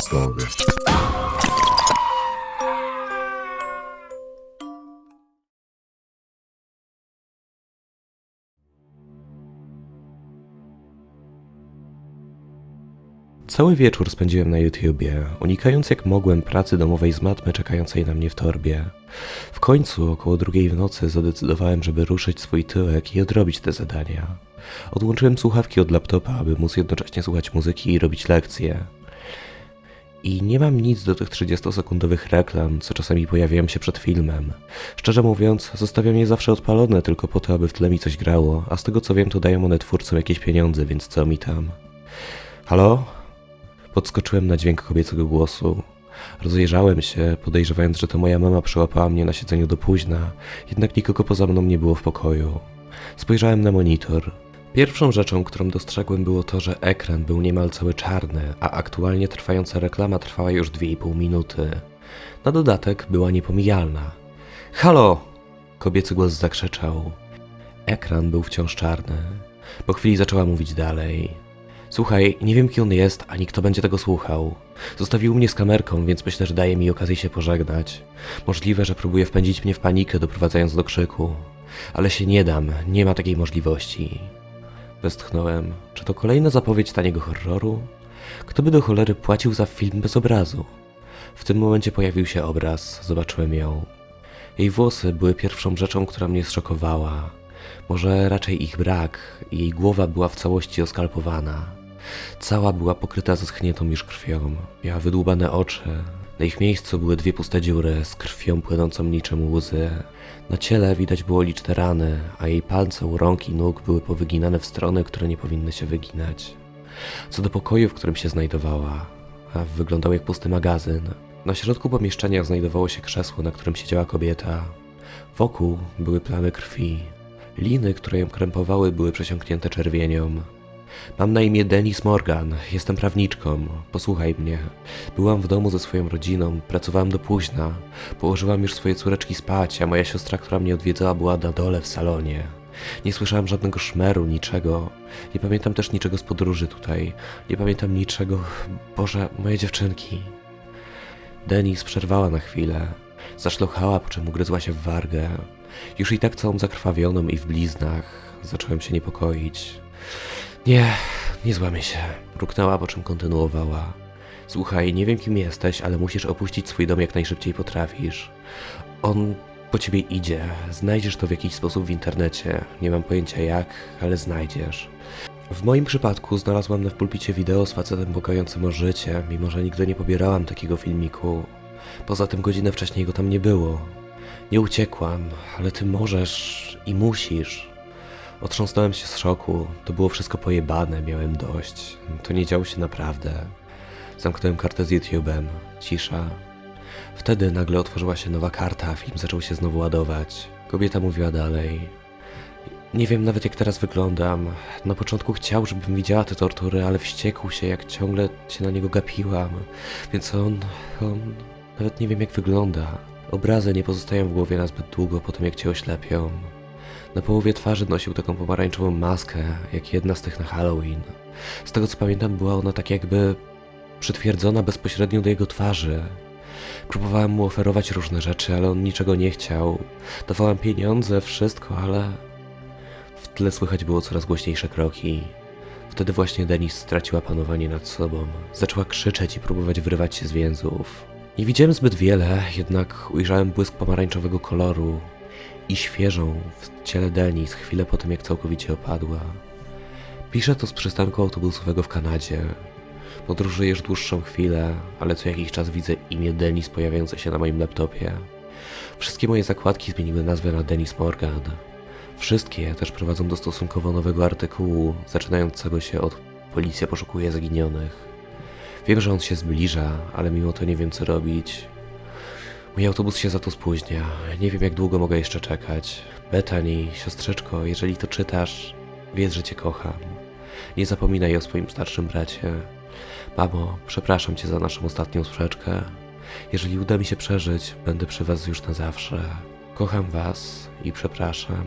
Ставка. Cały wieczór spędziłem na YouTubie, unikając jak mogłem pracy domowej z matmy czekającej na mnie w torbie. W końcu, około drugiej w nocy, zadecydowałem, żeby ruszyć swój tyłek i odrobić te zadania. Odłączyłem słuchawki od laptopa, aby móc jednocześnie słuchać muzyki i robić lekcje. I nie mam nic do tych 30-sekundowych reklam, co czasami pojawiają się przed filmem. Szczerze mówiąc, zostawiam je zawsze odpalone tylko po to, aby w tle mi coś grało, a z tego co wiem, to dają one twórcom jakieś pieniądze, więc co mi tam. Halo? Podskoczyłem na dźwięk kobiecego głosu. Rozejrzałem się, podejrzewając, że to moja mama przyłapała mnie na siedzeniu do późna, jednak nikogo poza mną nie było w pokoju. Spojrzałem na monitor. Pierwszą rzeczą, którą dostrzegłem, było to, że ekran był niemal cały czarny, a aktualnie trwająca reklama trwała już 2,5 minuty. Na dodatek była niepomijalna. Halo! Kobiecy głos zakrzyczał. Ekran był wciąż czarny. Po chwili zaczęła mówić dalej. Słuchaj, nie wiem kim on jest, ani kto będzie tego słuchał. Zostawił mnie z kamerką, więc myślę, że daje mi okazję się pożegnać. Możliwe, że próbuje wpędzić mnie w panikę, doprowadzając do krzyku. Ale się nie dam, nie ma takiej możliwości. Westchnąłem. Czy to kolejna zapowiedź taniego horroru? Kto by do cholery płacił za film bez obrazu? W tym momencie pojawił się obraz, zobaczyłem ją. Jej włosy były pierwszą rzeczą, która mnie zszokowała. Może raczej ich brak, jej głowa była w całości oskalpowana. Cała była pokryta zaschniętą już krwią. Miała wydłubane oczy. Na ich miejscu były dwie puste dziury z krwią płynącą niczym łzy. Na ciele widać było liczne rany, a jej palce u rąk i nóg były powyginane w strony, które nie powinny się wyginać. Co do pokoju, w którym się znajdowała, a wyglądał jak pusty magazyn. Na środku pomieszczenia znajdowało się krzesło, na którym siedziała kobieta. Wokół były plamy krwi. Liny, które ją krępowały, były przesiąknięte czerwienią. Mam na imię Denis Morgan, jestem prawniczką. Posłuchaj mnie. Byłam w domu ze swoją rodziną, pracowałam do późna. Położyłam już swoje córeczki spać, a moja siostra, która mnie odwiedzała, była na dole w salonie. Nie słyszałam żadnego szmeru, niczego. Nie pamiętam też niczego z podróży tutaj. Nie pamiętam niczego. Boże, moje dziewczynki. Denis przerwała na chwilę. Zaszlochała, po czym ugryzła się w wargę. Już i tak całą zakrwawioną i w bliznach. Zacząłem się niepokoić. Nie, nie złamy się. Mruknęła, po czym kontynuowała. Słuchaj, nie wiem kim jesteś, ale musisz opuścić swój dom jak najszybciej potrafisz. On po ciebie idzie. Znajdziesz to w jakiś sposób w internecie. Nie mam pojęcia jak, ale znajdziesz. W moim przypadku znalazłam na pulpicie wideo z facetem błagającym o życie, mimo że nigdy nie pobierałam takiego filmiku. Poza tym godzinę wcześniej go tam nie było. Nie uciekłam, ale ty możesz i musisz. Otrząsnąłem się z szoku. To było wszystko pojebane, miałem dość. To nie działo się naprawdę. Zamknąłem kartę z YouTube'em. Cisza. Wtedy nagle otworzyła się nowa karta, film zaczął się znowu ładować. Kobieta mówiła dalej. Nie wiem nawet jak teraz wyglądam. Na początku chciał, żebym widziała te tortury, ale wściekł się, jak ciągle się na niego gapiłam. Więc on, on... Nawet nie wiem jak wygląda. Obrazy nie pozostają w głowie na zbyt długo po tym jak cię oślepią. Na połowie twarzy nosił taką pomarańczową maskę, jak jedna z tych na Halloween. Z tego co pamiętam, była ona tak jakby przytwierdzona bezpośrednio do jego twarzy. Próbowałem mu oferować różne rzeczy, ale on niczego nie chciał. Dawałem pieniądze, wszystko, ale w tle słychać było coraz głośniejsze kroki. Wtedy właśnie Denis straciła panowanie nad sobą. Zaczęła krzyczeć i próbować wyrywać się z więzów. Nie widziałem zbyt wiele, jednak ujrzałem błysk pomarańczowego koloru i świeżą w ciele Denis chwilę po tym, jak całkowicie opadła. Piszę to z przystanku autobusowego w Kanadzie. Podróżuję już dłuższą chwilę, ale co jakiś czas widzę imię Denis pojawiające się na moim laptopie. Wszystkie moje zakładki zmieniły nazwę na Denis Morgan. Wszystkie też prowadzą do stosunkowo nowego artykułu, zaczynającego się od Policja poszukuje zaginionych. Wiem, że on się zbliża, ale mimo to nie wiem co robić. Mój autobus się za to spóźnia. Nie wiem jak długo mogę jeszcze czekać. Bethany, siostrzyczko, jeżeli to czytasz, wiedz, że cię kocham. Nie zapominaj o swoim starszym bracie. Mamo, przepraszam cię za naszą ostatnią sprzeczkę. Jeżeli uda mi się przeżyć, będę przy was już na zawsze. Kocham was i przepraszam.